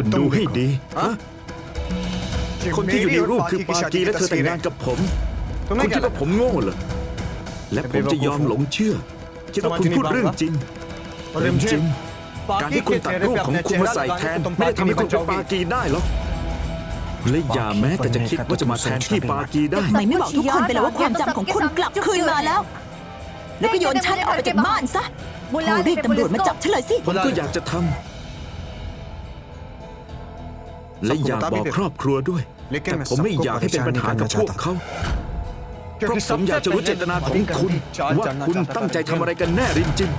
คุณดูให้ดีอะคนที่อยู่ในรูปคือปากีและเธอแต่งงานกับผมคุณคิดว่าผมโง่เหรอและผมจะยอมหลงเชื่อคิดว่าคุณพูดเรื่องจริงเรื่องจริงการที่คุณตัดรูปของคุณมาใส่แทนไม่ได้ทำให้คุณเป็นปากีได้หรอกและอย่าแม้แต่จะคิดว่าจะมาแทนที่ปากีได้ทำไมไม่บอกทุกคนไปเลยว่าความจำของคุณกลับคืนมาแล้ว แล้วก็โยนฉันออกไปจากบ้านซะโทรเรียกตำรวจมาจับฉันเลยสิผมก็อยากจะทำ และอยากบอกครอบครัวด้วย แต่ผมไม่อยากให้เป็นปัญหากับพวกเขาเพราะผมอยากจะรู้เจตนาของคุณ ว่าคุณตั้งใจทำอะไรกันแน่รินจิน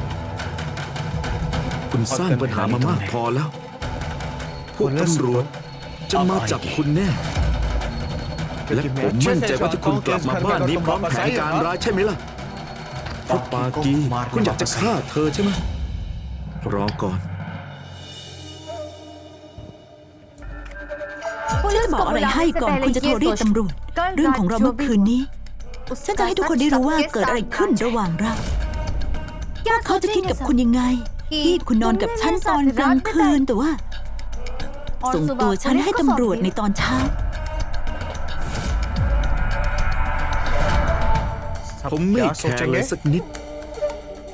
คุณสร้างปัญหามามากพอแล้ว พวกตำรวจจะมาจับคุณแน่ และผมมั่นใจว่าที่คุณกลับมาบ้านนี้พร้อมแผนการร้ายใช่ไหมล่ะเพราะปากีคุณอยากจะฆ่าเธอใช่ไหมรอก่อน ฉันจะบอกอะไรให้ก่อนคุณจะโทรเรียกตำรวจเรื่องของเราเมื่อคืนนี้ ฉันจะให้ทุกคนได้รู้ว่าเกิดอะไรขึ้นระหว่างเราว่าเขาจะคิดกับคุณยังไง ที่คุณนอนกับฉันตอนกลางคืนแต่ว่า ส่งตัวฉันให้ตำรวจในตอนเช้า ผมไม่แคร์เลยสักนิด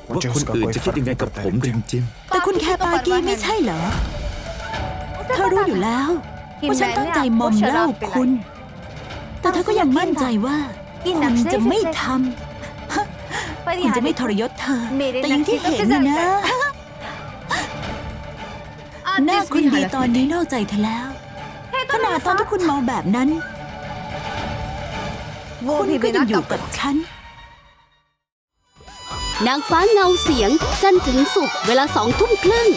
ว่าคนอื่นจะคิดยังไงกับผมจริงแต่คุณแค่ปากีไม่ใช่เหรอ เธอรู้อยู่แล้ว ว่าฉันตั้งใจมอมเหล้าคุณ แต่เธอก็ยังมั่นใจว่าคุณจะไม่ทำฮะคุณจะไม่ทรยศเธอ แต่อยังที่เห็นนะนะหน้าคุณดีตอนนี้นอกใจเธอแล้ว ขนาดตอนที่คุณเมาแบบนั้น คุณก็ยังอยู่กับฉัน นางฟ้าเงาเสียง จันทร์ถึงศุกร์เวลาสองทุ่มครึ่ง